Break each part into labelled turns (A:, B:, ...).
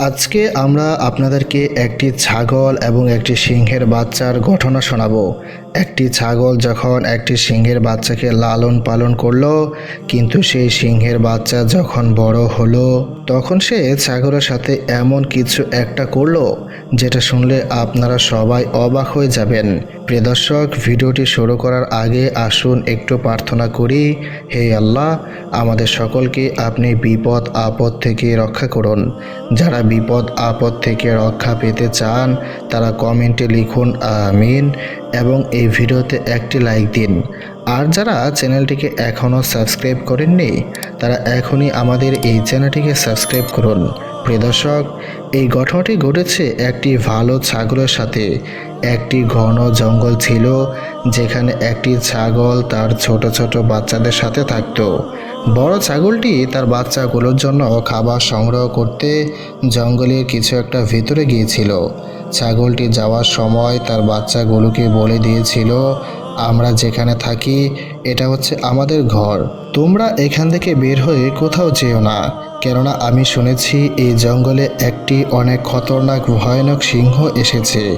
A: আজকে আমরা আপনাদেরকে একটি ছাগল এবং একটি সিংহের বাচ্চার ঘটনা শোনাবো। একটি ছাগল যখন একটি সিংহের বাচ্চাকে লালন পালন করল, কিন্তু সেই সিংহের বাচ্চা যখন বড় হলো, তখন সে ছাগলের সাথে এমন কিছু একটা করল, যেটা শুনলে আপনারা সবাই অবাক হয়ে যাবেন। প্রিয় দর্শক, ভিডিওটি শুরু করার আগে আসুন একটু প্রার্থনা করি, হে আল্লাহ, আমাদের সকলকে আপনি বিপদ, আপদ থেকে রক্ষা করুন। যারা বিপদ, আপদ থেকে রক্ষা পেতে চান, তারা কমেন্টে লিখুন, আমিন। এবং এই ভিডিওতে একটি লাইক দিন। আর যারা চ্যানেলটিকে এখনও সাবস্ক্রাইব করেননি, তারা এখনই আমাদের এই চ্যানেলটিকে সাবস্ক্রাইব করুন। প্রিয় দর্শক, এই ঘটনাটি ঘটেছে একটি ভালো ছাগলের সাথে। একটি ঘন জঙ্গল ছিল, যেখানে একটি ছাগল তার ছোট ছোট বাচ্চাদের সাথে থাকত। বড় ছাগলটি তার বাচ্চাগুলোর জন্য খাবার সংগ্রহ করতে জঙ্গলের কিছু একটা ভিতরে গিয়েছিল। ছাগলটি যাওয়ার সময় তার বাচ্চাগুলোকে বলে দিয়েছিল, আমরা যেখানে থাকি, এটা হচ্ছে আমাদের ঘর। তোমরা এখান থেকে বের হয়ে কোথাও যেও না। কেননা আমি শুনেছি, এই জঙ্গলে একটি অনেক খতরনাক, ভয়ানক সিংহ এসেছে।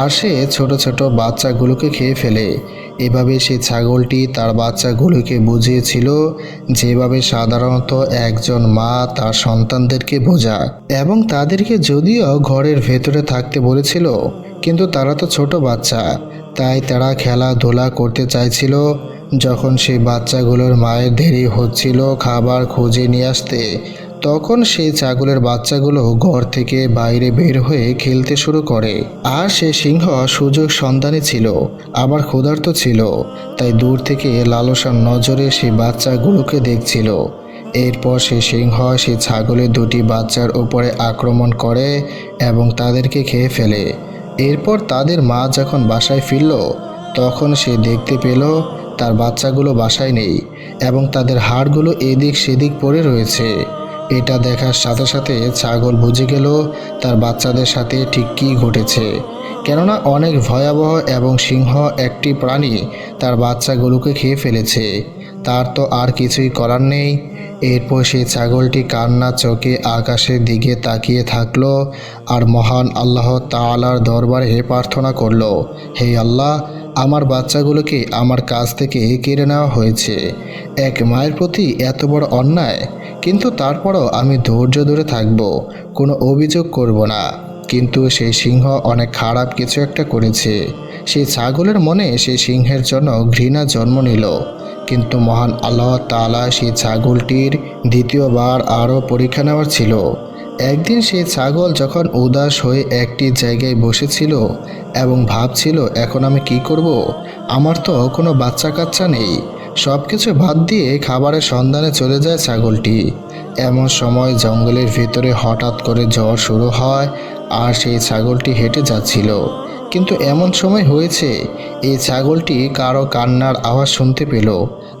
A: আর সে ছোট ছোট বাচ্চাগুলোকে খেয়ে ফেলে। এভাবে সেই ছাগলটি তার বাচ্চাগুলোকে বুঝিয়েছিল যেভাবে সাধারণত একজন মা তার সন্তানদেরকে বোঝায় এবং তাদেরকে যদিও ঘরের ভেতরে থাকতে বলেছিল, কিন্তু তারা তো ছোট বাচ্চা। তাই তারা খেলাধুলা করতে চাইছিল যখন সেই বাচ্চাগুলোর মায়ের দেরি হচ্ছিল খাবার খুঁজে নিয়ে আসতে। তখন সেই ছাগলের বাচ্চাগুলো ঘর থেকে বাইরে বের হয়ে খেলতে শুরু করে। আর সে সিংহ সুযোগ সন্ধানে ছিল, আবার ক্ষুধার্ত ছিল। তাই দূর থেকে লালসার নজরে সেই বাচ্চাগুলোকে দেখছিল। এরপর সে সিংহ সে ছাগলের দুটি বাচ্চার উপরে আক্রমণ করে এবং তাদেরকে খেয়ে ফেলে। এরপর তাদের মা যখন বাসায় ফিরল, তখন সে দেখতে পেল তার বাচ্চাগুলো বাসায় নেই এবং তাদের হাড়গুলো এদিক সেদিক পড়ে রয়েছে। এটা দেখার সাথে সাথে ছাগল বুঝে গেল তার বাচ্চাদের সাথে ঠিক কী ঘটেছে। কেননা অনেক ভয়াবহ এবং সিংহ একটি প্রাণী তার বাচ্চাগুলোকে খেয়ে ফেলেছে। তার তো আর কিছুই করার নেই। এরপর সেই ছাগলটি কান্না চোখে আকাশের দিকে তাকিয়ে থাকল আর মহান আল্লাহ তালার দরবারে প্রার্থনা করল, হে আল্লাহ আমার বাচ্চাগুলোকে আমার কাছ থেকে কেড়ে নেওয়া হয়েছে। এক মায়ের প্রতি এত বড় অন্যায়, কিন্তু তারপরও আমি ধৈর্য ধরে থাকব, কোনো অভিযোগ করব না। কিন্তু সেই সিংহ অনেক খারাপ কিছু একটা করেছে। সেই ছাগলের মনে সেই সিংহের জন্য ঘৃণা জন্ম নিল। কিন্তু মহান আল্লাহ তালা সেই ছাগলটির দ্বিতীয়বার আরও পরীক্ষা নেওয়ার ছিল। একদিন সেই ছাগল যখন উদাস হয়ে একটি জায়গায় বসেছিল এবং ভাবছিল, এখন আমি কি করব? আমার তো কোনো বাচ্চা কাচ্চা নেই। সব কিছু বাদ দিয়ে খাবারের সন্ধানে চলে যায় ছাগলটি। এমন সময় জঙ্গলের ভিতরে হঠাৎ করে ঝড় শুরু হয় আর সেই ছাগলটি হেঁটে যাচ্ছিল। কিন্তু এমন সময় হয়েছে এই ছাগলটি কারও কান্নার আওয়াজ শুনতে পেল।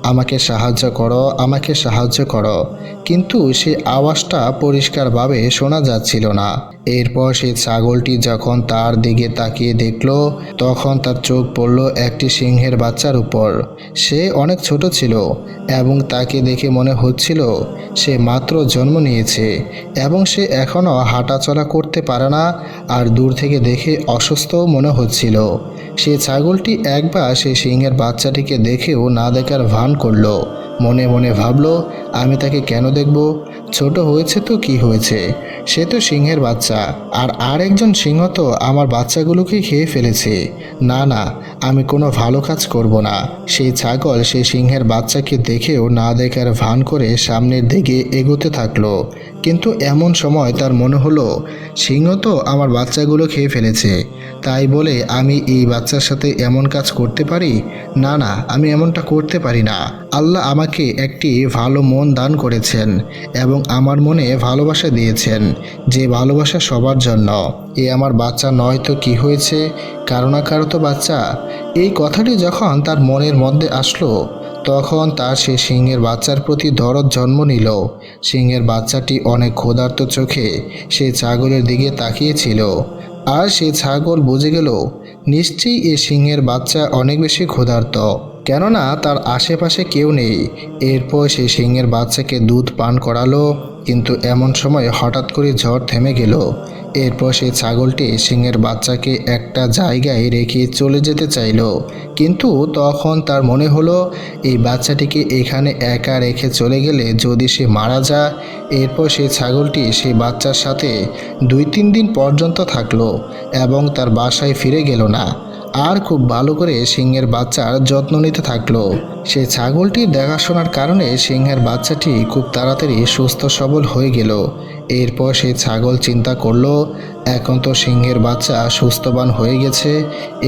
A: আমাকে সাহায্য করো, আমাকে সাহায্য করো। কিন্তু সে আওয়াজটা পরিষ্কারভাবে শোনা যাচ্ছিল না। এরপর সে ছাগলটি যখন তার দিকে তাকিয়ে দেখল, তখন তার চোখ পড়ল একটি সিংহের বাচ্চার উপর। সে অনেক ছোট ছিল এবং তাকে দেখে মনে হচ্ছিল সে মাত্র জন্ম নিয়েছে এবং সে এখনও হাঁটাচলা করতে পারে না আর দূর থেকে দেখে অসুস্থও মনে হচ্ছিল। সে ছাগলটি একবার সেই সিংহের বাচ্চাটিকে দেখেও না দেখার ভান করল। মনে মনে ভাবল, আমি তাকে কেন দেখব? ছোট হয়েছে তো কি হয়েছে? সে তো সিংহের বাচ্চা, আর আরেকজন সিংহ তো আমার বাচ্চাগুলোকে খেয়ে ফেলেছে। না না, আমি কোনো ভালো কাজ করব না। সেই ছাগল সেই সিংহের বাচ্চাকে দেখেও না দেখার ভান করে সামনের দিকে এগোতে থাকল। কিন্তু এমন সময় তার মনে হলো, সিংহ তো আমার বাচ্চাগুলো খেয়ে ফেলেছে। তাই বলে আমি এই বাচ্চার সাথে এমন কাজ করতে পারি? না না, আমি এমনটা করতে পারি না। আল্লাহ আমাকে একটি ভালো মন দান করেছেন এবং আমার মনে ভালোবাসা দিয়েছেন, যে ভালোবাসা সবার জন্য। এ আমার বাচ্চা নয় তো কি হয়েছে? কারও না কারও তো বাচ্চা। এই কথাটি যখন তার মনের মধ্যে আসলো তখন তার সে সিংহের বাচ্চার প্রতি দরদ জন্ম নিল। সিংহের বাচ্চাটি অনেক ক্ষুধার্ত চোখে সে ছাগলের দিকে তাকিয়েছিল। আর সে ছাগল বুঝে গেল, নিশ্চয়ই এ সিংহের বাচ্চা অনেক বেশি ক্ষুধার্ত। কেননা তার আশেপাশে কেউ নেই। এরপর সে সিংহের বাচ্চাকে দুধ পান করালো, কিন্তু এমন সময় হঠাৎ করে ঝড় থেমে গেল। এরপর সে ছাগলটি সিংহের বাচ্চাকে একটা জায়গায় রেখে চলে যেতে চাইল। কিন্তু তখন তার মনে হলো, এই বাচ্চাটিকে এখানে একা রেখে চলে গেলে যদি সে মারা যায়, এরপর সেই ছাগলটি সেই বাচ্চার সাথে দুই তিন দিন পর্যন্ত থাকল এবং তার বাসায় ফিরে গেল না। আর খুব ভালো করে সিংহের বাচ্চার যত্ন নিতে থাকল। সেই ছাগলটির দেখাশোনার কারণে সিংহের বাচ্চাটি খুব তাড়াতাড়ি সুস্থ সবল হয়ে গেল। এরপর সেই ছাগল চিন্তা করল, এখন তো সিংহের বাচ্চা সুস্থবান হয়ে গেছে,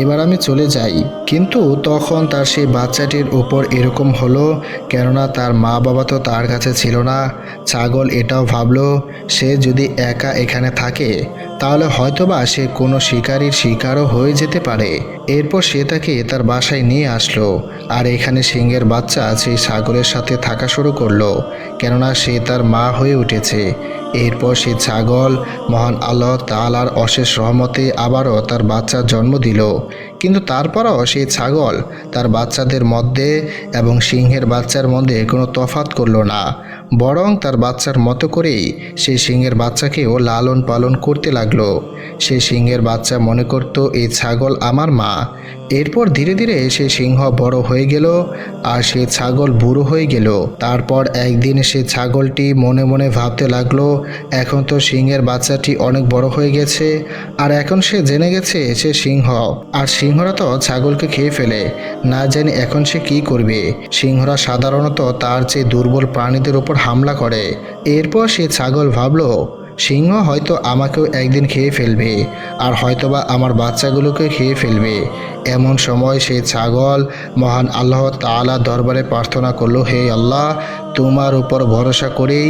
A: এবার আমি চলে যাই। কিন্তু তখন তার সেই বাচ্চাটির উপর এরকম হলো, কেননা তার মা বাবা তো তার কাছে ছিল না। ছাগল এটাও ভাবলো, সে যদি একা এখানে থাকে, তাহলে হয়তোবা সে কোনো শিকারীর শিকারও হয়ে যেতে পারে। এরপর সে তাকে তার বাসায় নিয়ে আসলো, আর এখানে সিংহের বাচ্চা সেই ছাগলের সাথে থাকা শুরু করল, কেননা সে তার মা হয়ে উঠেছে। এরপর সে ছাগল মহান আল্লাহ তালার অশেষ রহমতে আবারও তার বাচ্চা জন্ম দিল। কিন্তু তারপরও সেই ছাগল তার বাচ্চাদের মধ্যে এবং সিংহের বাচ্চার মধ্যে কোনো তফাত করল না। বরং তার বাচ্চার মতো করেই সেই সিংহের বাচ্চাকেও লালন পালন করতে লাগল। সে সিংহের বাচ্চা মনে করত, এই ছাগল আমার মা। এরপর ধীরে ধীরে সে সিংহ বড় হয়ে গেল আর সে ছাগল বুড়ো হয়ে গেল। তারপর একদিন সে ছাগলটি মনে মনে ভাবতে লাগল, এখন তো সিংহের বাচ্চাটি অনেক বড় হয়ে গেছে। আর এখন সে জেনে গেছে সে সিংহ। আর সিংহরা তো ছাগলকে খেয়ে ফেলে। না জানি এখন সে কি করবে। সিংহরা সাধারণত তার চেয়ে দুর্বল প্রাণীদের ওপর হামলা করে। এরপর সে ছাগল ভাবল, সিংহ হয়তো আমাকেও একদিন খেয়ে ফেলবে, আর হয়তোবা আমার বাচ্চাগুলোকে খেয়ে ফেলবে। এমন সময় সেই ছাগল মহান আল্লাহ তাআলা দরবারে প্রার্থনা করল, হে আল্লাহ, তোমার উপর ভরসা করেই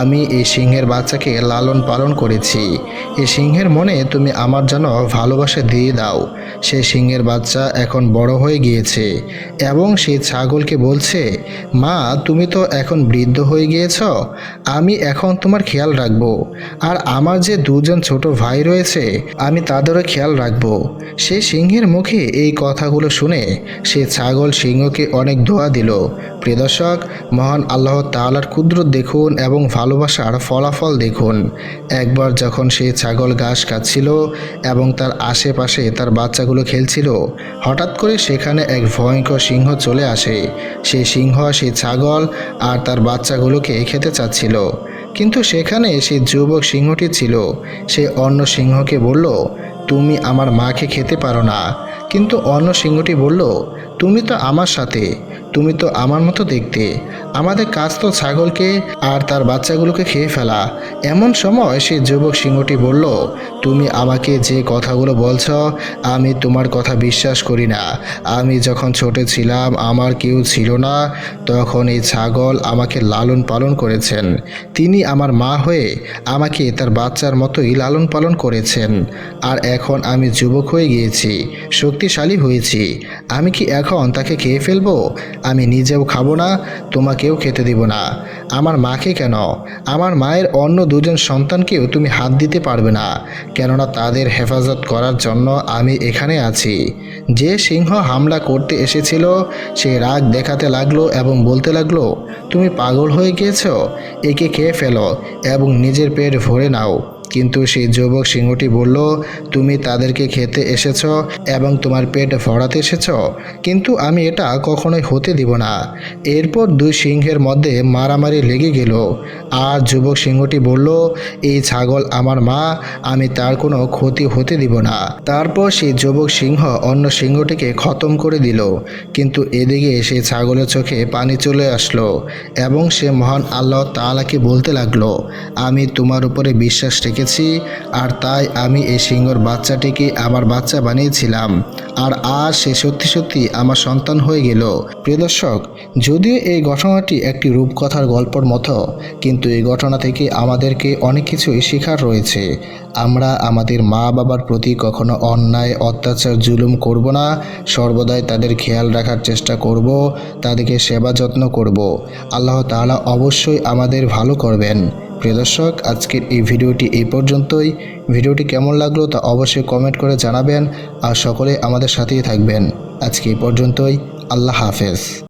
A: আমি এই সিংহের বাচ্চাকে লালন পালন করেছি। এই সিংহের মনে তুমি আমার যেন ভালোবাসা দিয়ে দাও। সেই সিংহের বাচ্চা এখন বড় হয়ে গিয়েছে এবং সেই ছাগলকে বলছে, মা, তুমি তো এখন বৃদ্ধ হয়ে গিয়েছ, আমি এখন তোমার খেয়াল রাখব। আর আমার যে দুজন ছোট ভাই রয়েছে, আমি তাদেরও খেয়াল রাখব। সেই সিংহের মুখে এই কথাগুলো শুনে সে ছাগল সিংহকে অনেক দোয়া দিল। প্রিয় দর্শক, মহান আল্লাহ তাআলার ক্ষুদ্র দেখুন এবং ভালোবাসার ফলাফল দেখুন। একবার যখন সে ছাগল ঘাস খাচ্ছিল এবং তার আশেপাশে তার বাচ্চাগুলো খেলছিল, হঠাৎ করে সেখানে এক ভয়ঙ্কর সিংহ চলে আসে। সেই সিংহ সেই ছাগল আর তার বাচ্চাগুলোকে খেতে চাচ্ছিল। কিন্তু সেখানে সেই যুবক সিংহটি ছিল। সে অন্য সিংহকে বলল তুমি আমার মাকে খেতে পারো না। কিন্তু অন্য সিংহটি বলল তুমি তো আমার সাথে। তুমি তো আমার মতো দেখতে। আমাদের কাজ তো ছাগলকে আর তার বাচ্চাগুলোকে খেয়ে ফেলা। এমন সময় সে যুবক সিংহটি বলল, তুমি আমাকে যে কথাগুলো বলছ, আমি তোমার কথা বিশ্বাস করি না। আমি যখন ছোট ছিলাম, আমার কেউ ছিল না। তখন এই ছাগল আমাকে লালন পালন করেছেন। তিনি আমার মা হয়ে আমাকে তার বাচ্চার মতোই লালন পালন করেছেন। আর এখন আমি যুবক হয়ে গিয়েছি, শক্তিশালী হয়েছি। আমি কি এখন তাকে খেয়ে ফেলব? আমি নিজেও খাব না, তোমাকেও খেতে দিব না। আমার মাকে কেন? আমার মায়ের অন্য দুজন সন্তানকেও তুমি হাত দিতে পারবে না। কেননা তাদের হেফাজত করার জন্য আমি এখানে আছি। যে সিংহ হামলা করতে এসেছিল, সে রাগ দেখাতে লাগল এবং বলতে লাগল, তুমি পাগল হয়ে গিয়েছ? একে খেয়ে ফেলো এবং নিজের পেট ভরে নাও। কিন্তু সেই যুবক সিংহটি বলল, তুমি তাদেরকে খেতে এসেছ এবং তোমার পেট ভরাতে এসেছ, কিন্তু আমি এটা কখনোই হতে দিব না। এরপর দুই সিংহের মধ্যে মারামারি লেগে গেল। আর যুবক সিংহটি বলল, এই ছাগল আমার মা, আমি তার কোনো ক্ষতি হতে দিব না। তারপর সেই যুবক সিংহ অন্য সিংহটিকে খতম করে দিল, কিন্তু এদিকে সেই ছাগলের চোখে পানি চলে আসলো এবং সে মহান আল্লাহ তাআলাকে বলতে লাগল, আমি তোমার উপরে বিশ্বাস রেখেছি আর তাই আমি এই সিংহর বাচ্চাটিকে আমার বাচ্চা বানিয়েছিলাম। আর আজ সে সত্যি সত্যি আমার সন্তান হয়ে গেল। প্রিয় দর্শক, যদিও এই ঘটনাটি একটি রূপকথার গল্পর মতো, কিন্তু এই ঘটনা থেকে আমাদেরকে অনেক কিছুই শেখার রয়েছে। আমরা আমাদের মা বাবার প্রতি কখনো অন্যায়, অত্যাচার জুলুম করব না। সর্বদাই তাদের খেয়াল রাখার চেষ্টা করব, তাদেরকে সেবা যত্ন করব। আল্লাহ তাআলা অবশ্যই আমাদের ভালো করবেন। প্রিয় দর্শক, আজকের এই ভিডিওটি এই পর্যন্তই। ভিডিওটি কেমন লাগল তা অবশ্যই কমেন্ট করে জানাবেন। আর সকলে আমাদের সাথেই থাকবেন। আজকে এই পর্যন্তই। আল্লাহ হাফেজ।